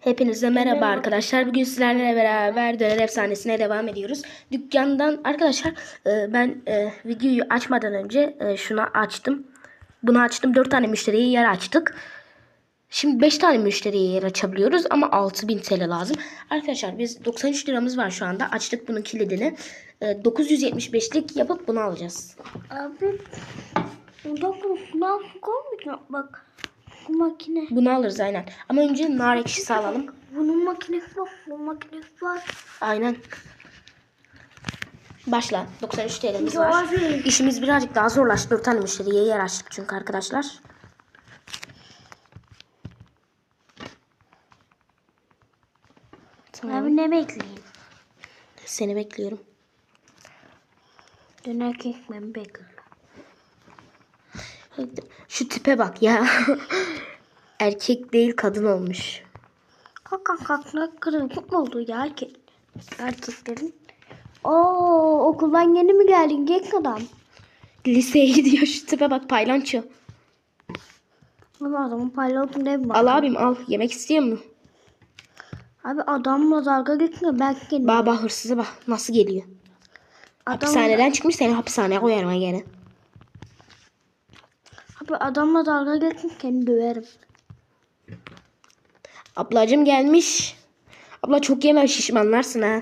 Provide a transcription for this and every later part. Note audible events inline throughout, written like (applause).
Hepinize merhaba arkadaşlar. Bugün sizlerle beraber Döner Efsanesi'ne devam ediyoruz. Dükkandan arkadaşlar e, ben e, videoyu açmadan önce e, şunu açtım. Bunu açtım. 4 tane müşteriye yer açtık. Şimdi 5 tane müşteriye yer açabiliyoruz ama 6000 TL lazım. Arkadaşlar biz 93 liramız var şu anda. Açtık bunun kilidini. E, 975'lik yapıp bunu alacağız. Abi burada kulak koymayacak bak. Bu makine. Bunu alırız aynen. Ama önce nar ekşisi alalım. Bunun makinesi var. Bu makinesi var. Aynen. Başla. 93 TL'miz var. abi. İşimiz birazcık daha zorlaştı. 4 tane müşteriye yer açtık çünkü arkadaşlar. Tamam. Abi ne bekleyeyim? Seni bekliyorum. Döner ekmeğimi bekliyorum. Şu tipe bak ya. (laughs) Erkek değil kadın olmuş. Kalk kalk kalk ne kırıklık oldu ya erkek. Erkeklerin. Oo okuldan yeni mi geldin genç adam? Liseye gidiyor şu tipe bak paylanço. Abi adamın paylaşım ne mi? Al abim al. Yemek istiyor mu? Abi adamla dalga geçme ben kendim. Baba hırsıza bak nasıl geliyor. Adam, Hapishaneden çıkmış seni hapishaneye koyarım gene. Adamla dalga geçme kendi döverim. Ablacım gelmiş. Abla çok yeme şişmanlarsın ha.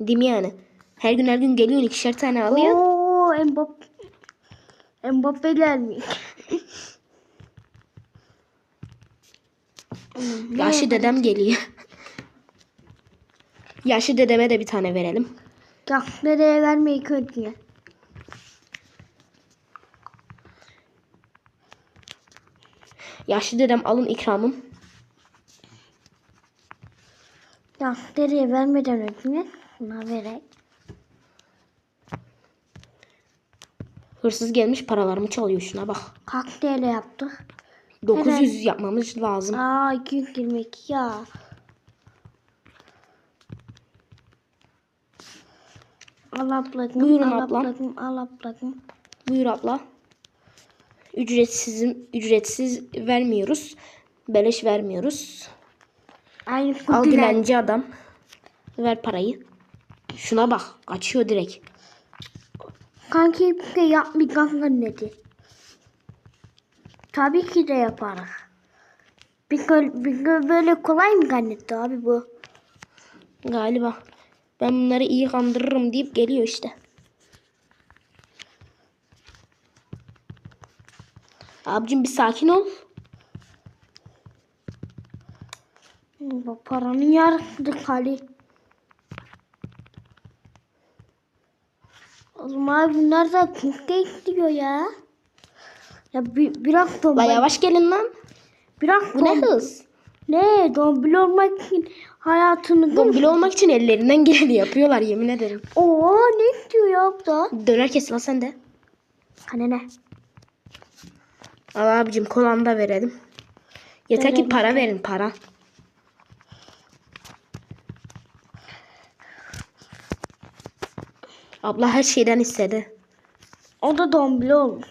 Değil mi yani? Her gün her gün geliyorsun ikişer tane alıyorsun. Oo Mbappe. Mbappe gelmiş. (laughs) Yaşlı dedem geliyor. Yaşlı dedeme de bir tane verelim. Ya nereye vermeyi kötüye. Yaşlı dedem alın ikramım. Ya nereye vermeden önce buna verek. Hırsız gelmiş paralarımı çalıyor şuna bak. Kalk TL yaptık. 900 yapmamız lazım. Aa 222 ya. Al ablacığım. Buyurun al ablacığım. Al ablacığım. Buyur abla. Ücretsiz, ücretsiz vermiyoruz. Beleş vermiyoruz. Aynı Al dilenci adam. Ver parayı. Şuna bak. Kaçıyor direkt. Kanki bir şey yapmayacağım dedi. Tabii ki de yaparız. Bir, bir böyle kolay mı zannetti abi bu? Galiba. Ben bunları iyi kandırırım deyip geliyor işte. Abicim bir sakin ol. Bu paranın yarısıdır kali. Oğlum abi bunlar da kimse istiyor ya. Ya bir, biraz La da yavaş gelin lan. biraz Bu ne hız? Ne dombil olmak için hayatını Dombil olmak için ellerinden geleni yapıyorlar yemin ederim. Oo ne istiyor ya bu da? Döner kes lan sen de. Hani ne? Al abicim kolanı da verelim. Yeter ki Verelim. para verin para. Abla her şeyden istedi. O da dombil olmuş.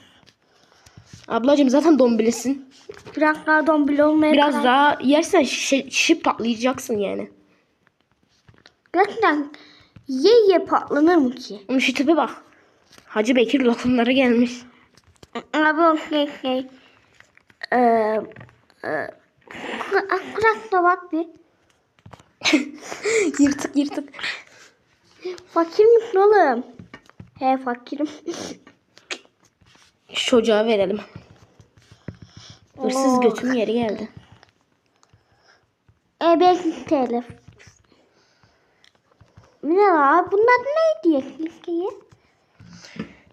Ablacım zaten dombilisin. Biraz daha dombil olmaya Biraz karar- daha yersen şişe, şişip patlayacaksın yani. Gerçekten ye ye patlanır mı ki? Şu tipe bak. Hacı Bekir lokumları gelmiş. Abi okey okey. Ee, e, Bırak da bak bir. (laughs) yırtık yırtık. Fakir misin oğlum? He fakirim. Şu çocuğa verelim. Hırsız Oo. yeri geldi. E 5 TL. Ne la? Bunlar neydi ya listeyi?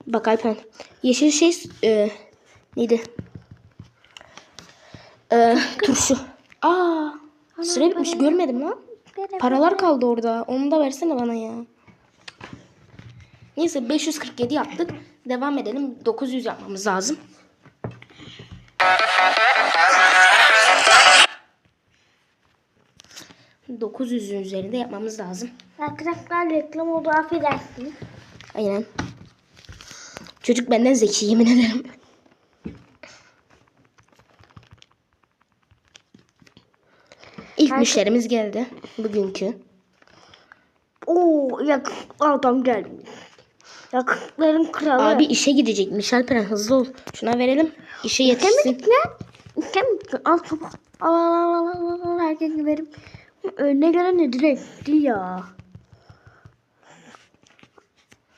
Bak Alpen. Yeşil şey e, neydi? E, turşu. Aa, süre bitmiş görmedim lan. Paralar kaldı orada. Onu da versene bana ya. Neyse 547 yaptık. Devam edelim. 900 yapmamız lazım. ...900'ün üzerinde yapmamız lazım. Arkadaşlar reklam oldu affedersiniz. Aynen. Çocuk benden zeki yemin ederim. İlk Herkes- müşterimiz geldi. Bugünkü. Oo yakın adam gelmiş. Yakınların kralı. Abi işe gidecekmiş Alperen hızlı ol. Şuna verelim. İşe yetişsin. Demedik ne? Mi? Al çabuk. Al al al al al al herkese verim. Önüne gelen de direkt ya.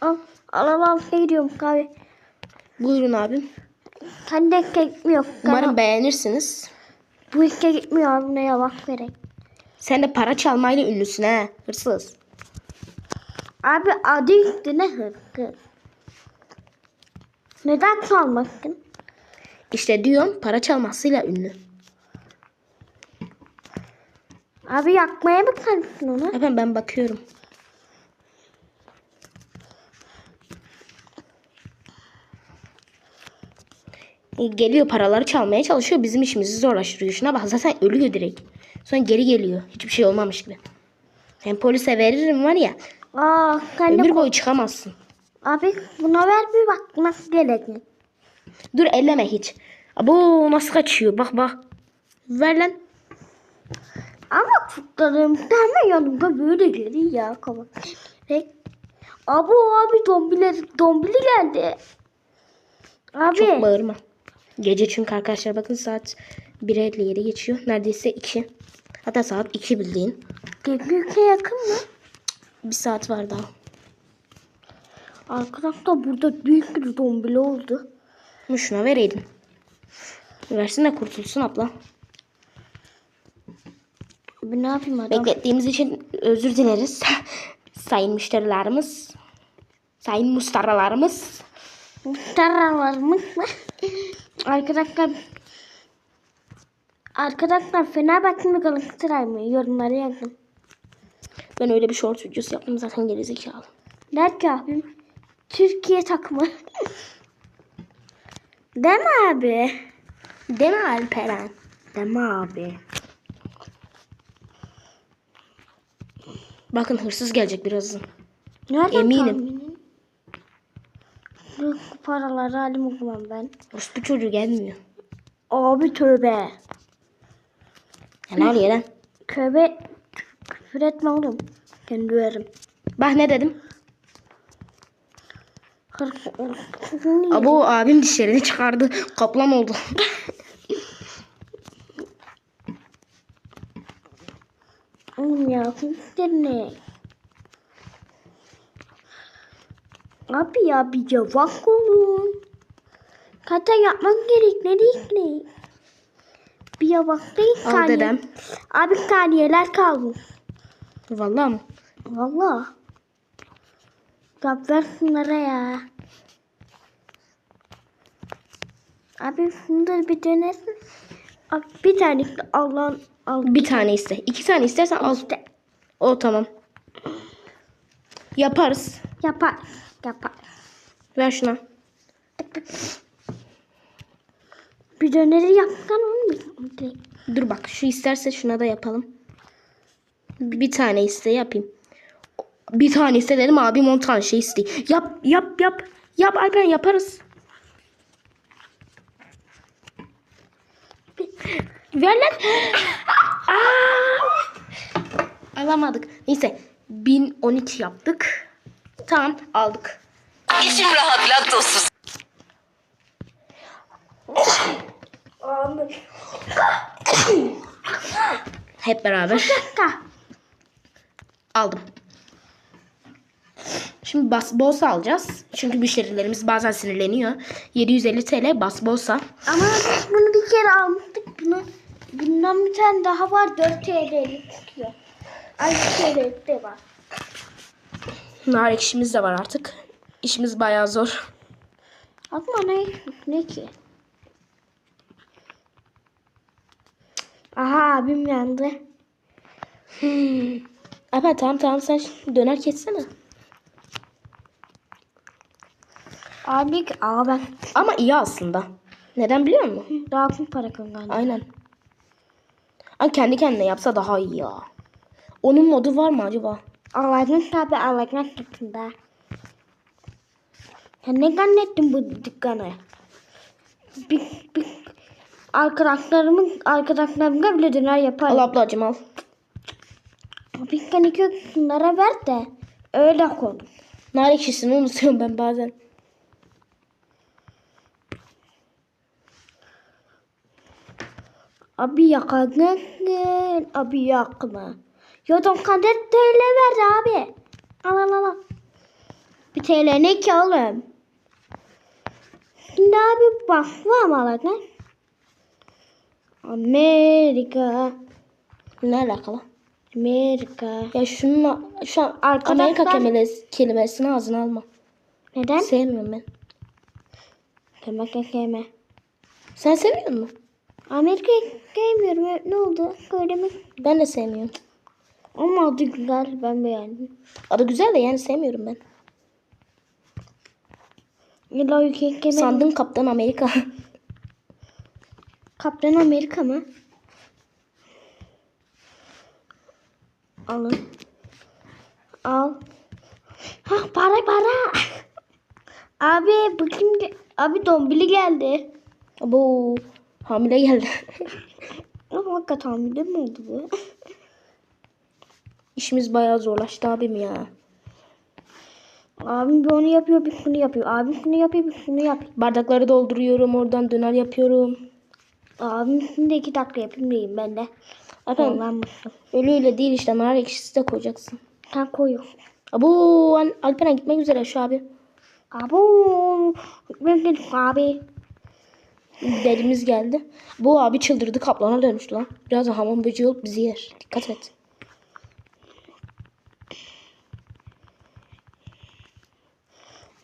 Al al al al ne gidiyorum kahve. Buyurun abim. Kendi ekle gitmiyor. Umarım beğenirsiniz. Bu ekle gitmiyor abi ne yalak verek. Sen de para çalmayla ünlüsün ha. Hırsız. Abi adı gitti ne hırkı. Neden çalmasın? İşte diyorum para çalmasıyla ünlü. Abi yakmaya bakar mısın onu? Efendim ben bakıyorum. Geliyor paraları çalmaya çalışıyor. Bizim işimizi zorlaştırıyor. Şuna bak zaten ölüyor direkt. Sonra geri geliyor. Hiçbir şey olmamış gibi. Ben polise veririm var ya. Aa kendi Ömür boyu çıkamazsın. Abi buna ver bir bak nasıl gelecek. Dur elleme hiç. Abo nasıl kaçıyor bak bak. Ver lan. Ama tutlarım hemen yanımda böyle geliyor ya kaba. Abi dombileri dombili geldi. Abi Çok bağırma. Gece çünkü arkadaşlar bakın saat 1'e 7 geçiyor. Neredeyse 2. Hatta saat 2 bildiğin. Gebük'e yakın mı? Bir saat var daha. Arkadaşlar burada büyük bir dombili oldu. Bunu şuna vereydin. Versin de kurtulsun abla. Abi ne yapayım adam? Beklettiğimiz için özür dileriz. (laughs) Sayın müşterilerimiz. Sayın mustaralarımız. Taralarımız mı? Arkadaşlar Arkadaşlar Fenerbahçe mi Galatasaray mı? Yorumlara yazın. Ben öyle bir short videosu yaptım zaten gerizekalı. Nerede abim? Türkiye takımı. (laughs) Mi abi? Mi Alperen? Mi abi? Bakın hırsız gelecek birazdan. Nereden Eminim. tahminin? Bu paraları alayım o zaman ben. Orospu çocuğu gelmiyor. Abi tövbe. Ne oluyor lan? Tövbe. Küfür etme oğlum. Kendi verim. Bak ne dedim? Abo abim dişlerini çıkardı. Kaplan oldu. Oğlum ya hırsız ne? Abi ya bir cevap olun. Kata yapmak gerek ne değil ne? Bir yavak değil Al saniye. dedem. Abi saniyeler kalmış. Vallahi mı? Valla. Yap ver şunlara ya. Abi şunları bir denesin. Abi bir tane Allah'ın al. Bir tane iste. İki tane istersen al. İşte O tamam. Yaparız. yapar. Yapar. Ver şuna. Bir döneri olmuyor. mu? Dur bak şu isterse şuna da yapalım. Bir tane iste yapayım. Bir tane iste dedim abim 10 tane şey istiyor. Yap yap yap. Yap Alpen yaparız. Ver lan. Aa! Alamadık. Neyse 1013 yaptık. Tamam aldık. İçim rahat laktozsuz. Hep beraber Dakika. aldım. Şimdi bas bolsa alacağız. Çünkü müşterilerimiz bazen sinirleniyor. 750 TL bas bolsa. Ama biz bunu bir kere almıştık. Bunu, bundan bir tane daha var. 4 TL'lik çıkıyor. Ay 1 TL'lik de var. Nar ekşimiz de var artık. İşimiz bayağı zor. Ama ne, ne ki? Aha abim yandı. Evet tamam tamam sen döner kessene. Abi aa ben Ama iyi aslında. Neden biliyor musun? daha kum para kazandım. Aynen. Ama kendi kendine yapsa daha iyi ya. Onun modu var mı acaba? Allah'ın tabi Allah'ın tutunda. Sen ne zannettin bu dükkanı? Bir, bir, Arkadaşlarımın arkadaşlarımla bile döner Al yaparım. ablacım al. Abi hani bunlara ver de öyle koy. Nar ekşisini unutuyorum ben bazen. Abi yakadın. Abi yakma. Yodon kadar TL ver abi. Al al al. Bir TL ne ki oğlum? Şimdi abi bak var mı aladın? Amerika. Ne alakalı? Amerika. Ya şununla şu an Arkadaşlar- Amerika kelimesi, kelimesini ağzına alma. Neden? Sevmiyorum ben. Keme keme. Sen seviyor musun? Amerika gelmiyorum. Ne oldu? Öyle mi? Ben de sevmiyorum. Ama adı güzel. Ben beğendim. Adı güzel de yani sevmiyorum ben. Keme. Sandım Kaptan Amerika. (laughs) Kaptan Amerika mı? Alın. Al. Ha para para. (laughs) Abi ge- Abi dombili geldi. Bu hamile geldi. (laughs) Ama hakikaten hamile mi oldu bu? İşimiz bayağı zorlaştı abim ya. Abim bir onu yapıyor bir bunu yapıyor. Abim bunu yapıyor bir bunu yapıyor. Bardakları dolduruyorum oradan döner yapıyorum. Abim şimdi iki dakika yapayım diyeyim ben de. Efendim öyle öyle değil işte nar ekşisi de koyacaksın. Sen koyuyor. Abo Al- Alperen gitmek üzere şu abi. Dedim abi. Dedimiz geldi. Bu abi çıldırdı kaplana dönüştü lan. Birazdan hamam böceği olup bizi yer. Dikkat et.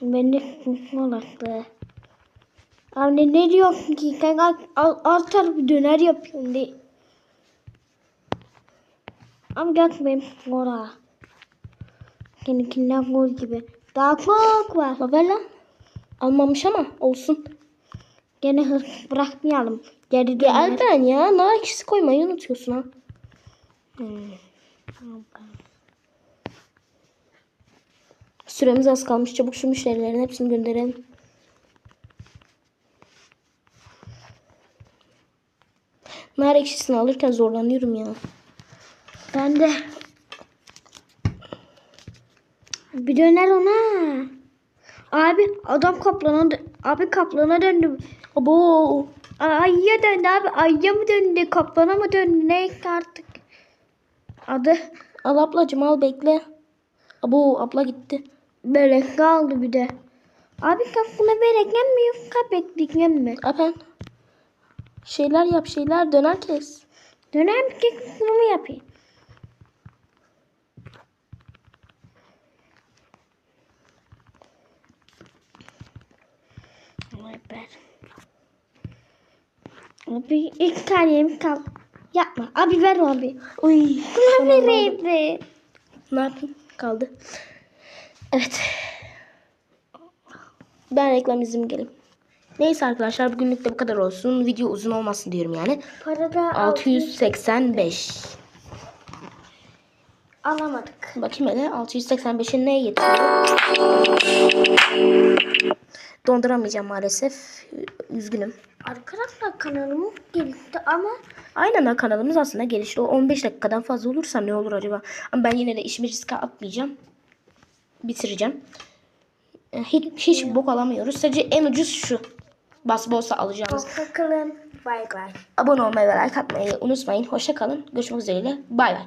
Ben de olaktı. Abi ne diyorsun ki? Kanka al, alt tarafı döner yapıyorum de. Ama gel benim oraya. Kendikinden gol gibi. Daha çok var. La ver lan. Almamış ama olsun. Gene hırs bırakmayalım. Geri döner. Alperen ya nar ekşisi koymayı unutuyorsun ha. Süremiz az kalmış. Çabuk şu müşterilerin hepsini gönderelim. Nar ekşisini alırken zorlanıyorum ya. Ben de. Bir döner ona. Abi adam kaplana abi kaplana döndü. Abo. Ayıya döndü abi. Ayıya mı döndü? Kaplana mı döndü? Ne artık? Adı Al ablacım al bekle. Abo abla gitti. Börek kaldı bir de. Abi kaplana börek mi yok kapeklik mi? Apen. Şeyler yap şeyler döner kes. Döner mi kek bunu mu yapayım? Vay be. Abi ilk taneyim kal. Yapma. Abi ver abi. Uy. Buna vereydi. Ne yapayım? Kaldı. Evet. Ben reklam izim geleyim. Neyse arkadaşlar bugünlük de bu kadar olsun. Video uzun olmasın diyorum yani. Para da 685. alamadık. Bakayım hele 685'i neye getiriyor? Donduramayacağım maalesef. Üzgünüm. Arkadaşlar kanalımız gelişti ama Aynen kanalımız aslında gelişti. O 15 dakikadan fazla olursa ne olur acaba? Ama ben yine de işimi riske atmayacağım. Bitireceğim. E, Hiç, hiç bok alamıyoruz. Sadece en ucuz şu. Bas bolsa alacağımız. hoşçakalın. Bay bay. Abone olmayı ve like atmayı unutmayın. Hoşça kalın. Görüşmek üzere. Bay bay.